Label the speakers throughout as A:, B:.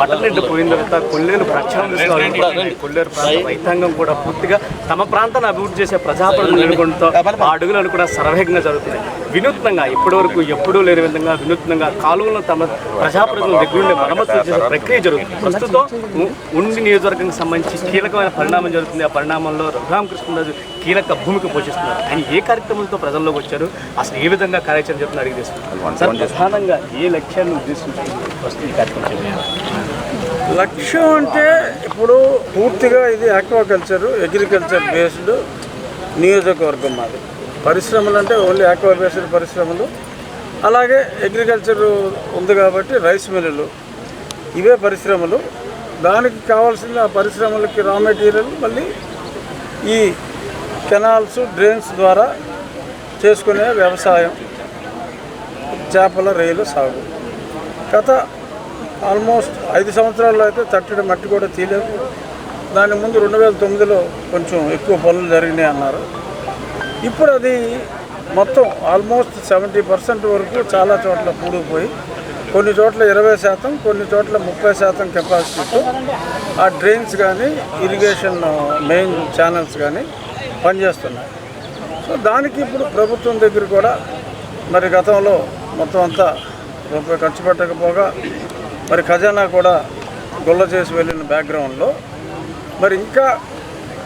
A: బట్టలెడ్డి పోయిన తర్వాత కొల్లేరు ప్రక్షాళన కొల్లేరు ప్రాంత రైతాంగం కూడా పూర్తిగా తమ ప్రాంతాన్ని అభివృద్ధి చేసే ప్రజాప్రతినిధులు అనుకుంటూ ఆ అడుగులను కూడా సర్వేగంగా జరుగుతున్నాయి. వినూత్నంగా ఇప్పటి వరకు ఎప్పుడూ లేని విధంగా వినూత్నంగా కాలువలను తమ ప్రజాప్రతినిధుల దగ్గర నుండి మరమ్మతులు చేసే ప్రక్రియ జరుగుతుంది. ప్రస్తుతం ఉండి నియోజకవర్గానికి సంబంధించి కీలకమైన పరిణామం జరుగుతుంది. ఆ పరిణామంలో రఘురామకృష్ణరాజు కీలక భూమిక పోషిస్తున్నారు. ఆయన ఏ కార్యక్రమంతో ప్రజల్లోకి వచ్చారు? అసలు ఏ విధంగా కార్యాచరణ చెప్తున్నారు అడిగి తీసుకుంటారు సార్ ప్రధానంగా ఏ లక్ష్యాన్ని ఉద్దేశించి వస్తుంది ఈ కార్యక్రమం చేయాలి?
B: లక్ష్యం అంటే ఇప్పుడు పూర్తిగా ఇది ఆక్వాకల్చర్ అగ్రికల్చర్ బేస్డ్ నియోజకవర్గం మాది. పరిశ్రమలు అంటే ఓన్లీ ఆక్వా బేస్డ్ పరిశ్రమలు. అలాగే అగ్రికల్చర్ ఉంది కాబట్టి రైస్ మిల్లులు. ఇవే పరిశ్రమలు. దానికి కావాల్సిన ఆ పరిశ్రమలకి రా మెటీరియల్ మళ్ళీ ఈ కెనాల్స్ డ్రైన్స్ ద్వారా చేసుకునే వ్యవసాయం చేపల రొయ్యలు సాగు. గత ఆల్మోస్ట్ ఐదు సంవత్సరాల్లో అయితే తట్టడి మట్టి కూడా తీయలేదు. దాని ముందు రెండు వేల తొమ్మిదిలో కొంచెం ఎక్కువ పనులు జరిగినాయి అన్నారు. ఇప్పుడు అది మొత్తం ఆల్మోస్ట్ సెవెంటీ పర్సెంట్ వరకు చాలా చోట్ల పూడుకుపోయి కొన్ని చోట్ల ఇరవై శాతం కొన్ని చోట్ల ముప్పై శాతం కెపాసిటీతో ఆ డ్రైన్స్ కానీ ఇరిగేషన్ మెయిన్ ఛానల్స్ కానీ పనిచేస్తున్నాయి. సో దానికి ఇప్పుడు ప్రభుత్వం దగ్గర కూడా మరి గతంలో మొత్తం అంతా రూపాయి ఖర్చు పెట్టకపోగా మరి ఖజానా కూడా గొల్ల చేసి వెళ్ళిన బ్యాక్గ్రౌండ్లో మరి ఇంకా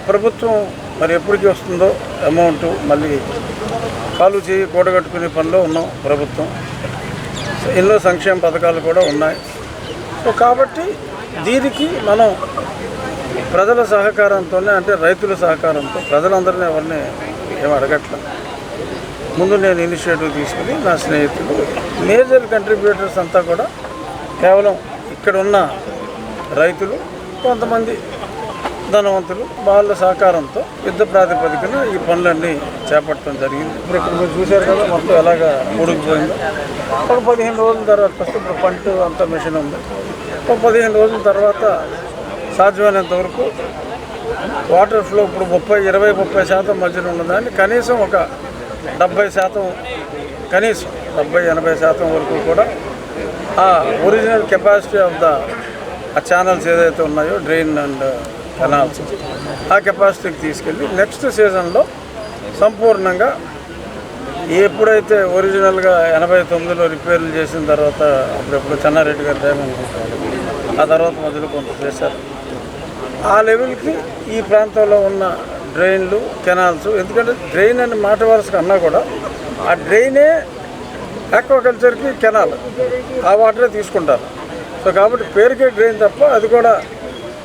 B: ప్రభుత్వం మరి ఎప్పటికి వస్తుందో అమౌంట్ మళ్ళీ కాలు చేయి కూడగట్టుకునే పనిలో ఉన్నాం ప్రభుత్వం. సో ఎన్నో సంక్షేమ పథకాలు కూడా ఉన్నాయి. సో కాబట్టి దీనికి మనం ప్రజల సహకారంతోనే అంటే రైతుల సహకారంతో ప్రజలందరినీ ఎవరిని ఏం అడగట్ల. ముందు నేను ఇనిషియేటివ్ తీసుకుని నా స్నేహితులు మేజర్ కంట్రిబ్యూటర్స్ అంతా కూడా కేవలం ఇక్కడ ఉన్న రైతులు కొంతమంది ధనవంతులు వాళ్ళ సహకారంతో యుద్ధ ప్రాతిపదికన ఈ పనులన్నీ చేపట్టడం జరిగింది. ఇప్పుడు ఇక్కడ మీరు చూశారు కదా మొత్తం ఎలాగా ముడిగిపోయిందో ఒక పదిహేను రోజుల తర్వాత ఇప్పుడు పంట అంతా మిషన్ ఉంది. ఒక పదిహేను రోజుల తర్వాత సాధ్యమైనంత వరకు వాటర్ ఫ్లో ఇప్పుడు ముప్పై ఇరవై ముప్పై శాతం మధ్యన ఉన్నదాన్ని కనీసం ఒక డెబ్బై శాతం కనీసం డెబ్బై ఎనభై శాతం వరకు కూడా ఆ ఒరిజినల్ కెపాసిటీ ఆఫ్ ద ఆ ఛానల్స్ ఏదైతే ఉన్నాయో డ్రైన్ అండ్ కెనాల్స్ ఆ కెపాసిటీకి తీసుకెళ్ళి నెక్స్ట్ సీజన్లో సంపూర్ణంగా ఎప్పుడైతే ఒరిజినల్గా ఎనభై తొమ్మిదిలో రిపేర్లు చేసిన తర్వాత అప్పుడెప్పుడు చెన్నారెడ్డి గారి టైం అనుకుంటారు ఆ తర్వాత మధ్యలో కొంత చేశారు. ఆ లెవెల్కి ఈ ప్రాంతంలో ఉన్న డ్రైన్లు కెనాల్స్ ఎందుకంటే డ్రైన్ అని మాట వరుసగా అన్నా కూడా ఆ డ్రైనే ఆక్వాకల్చర్కి కెనాల్ ఆ వాటరే తీసుకుంటారు. సో కాబట్టి పేరుకే డ్రైన్ తప్ప అది కూడా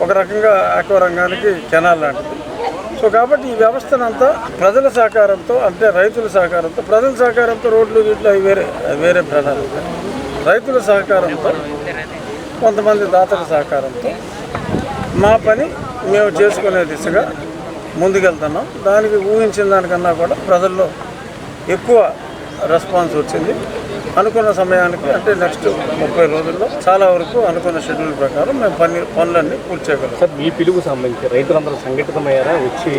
B: ఒక రకంగా ఆక్వా రంగానికి కెనాల్ లాంటిది. సో కాబట్టి ఈ వ్యవస్థనంతా ప్రజల సహకారంతో అంటే రైతుల సహకారంతో ప్రజల సహకారంతో రోడ్లు వీటిలో అవి వేరే వేరే ప్రణాళిక. రైతుల సహకారంతో కొంతమంది దాతల సహకారంతో మా పని మేము చేసుకునే దిశగా ముందుకెళ్తున్నాం. దానికి ఊహించిన దానికన్నా కూడా ప్రజల్లో ఎక్కువ రెస్పాన్స్ వచ్చింది. అనుకున్న సమయానికి అంటే నెక్స్ట్ ముప్పై రోజుల్లో చాలా వరకు అనుకున్న షెడ్యూల్ ప్రకారం మేము పని పనులన్నీ పూర్తి చేయగలం.
A: సార్ మీ పిలుగు సంబంధించి రైతులందరూ సంఘటితమయ్యారా? వచ్చి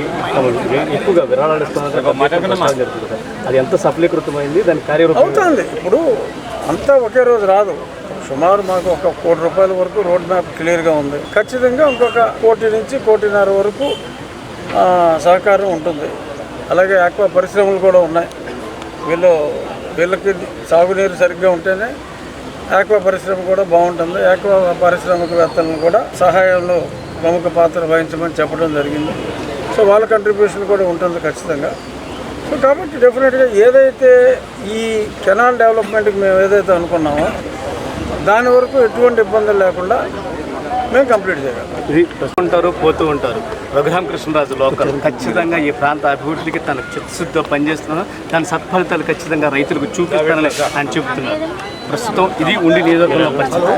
A: ఎక్కువగా విరాళాలు ఇస్తున్నారు. అది ఎంత సఫలీకృతమైంది? దాని కార్యరూపం
B: అవుతుంది. ఇప్పుడు అంతా ఒకే రోజు రాదు. సుమారు మాకు ఒక కోటి రూపాయల వరకు రోడ్ మ్యాప్ క్లియర్గా ఉంది. ఖచ్చితంగా ఇంకొక కోటి నుంచి కోటిన్నర వరకు సహకారం ఉంటుంది. అలాగే ఆక్వా పరిశ్రమలు కూడా ఉన్నాయి. వీళ్ళు వీళ్ళకి సాగునీరు సరిగ్గా ఉంటేనే ఆక్వా పరిశ్రమ కూడా బాగుంటుంది. ఆక్వా పారిశ్రామికవేత్తలను కూడా సహాయంలో ప్రముఖ పాత్ర వహించమని చెప్పడం జరిగింది. సో వాళ్ళ కంట్రిబ్యూషన్ కూడా ఉంటుంది ఖచ్చితంగా. సో కాబట్టి డెఫినెట్గా ఏదైతే ఈ కెనాల్ డెవలప్మెంట్కి మేము ఏదైతే అనుకున్నామో దాని వరకు ఎటువంటి ఇబ్బందులు లేకుండా మేము కంప్లీట్ చేయగలం
A: ఉంటారు పోతూ ఉంటారు. రఘురామ కృష్ణరాజు లోకల్. ఖచ్చితంగా ఈ ప్రాంత అభివృద్ధికి తన చిత్తశుద్ధితో పనిచేస్తున్నాను దాని సత్ఫలితాలు ఖచ్చితంగా రైతులకు చూపిస్తానని ఆయన చెబుతున్నారు. ప్రస్తుతం ఇది ఉండి నియోజకవర్గంలో పరిస్థితి.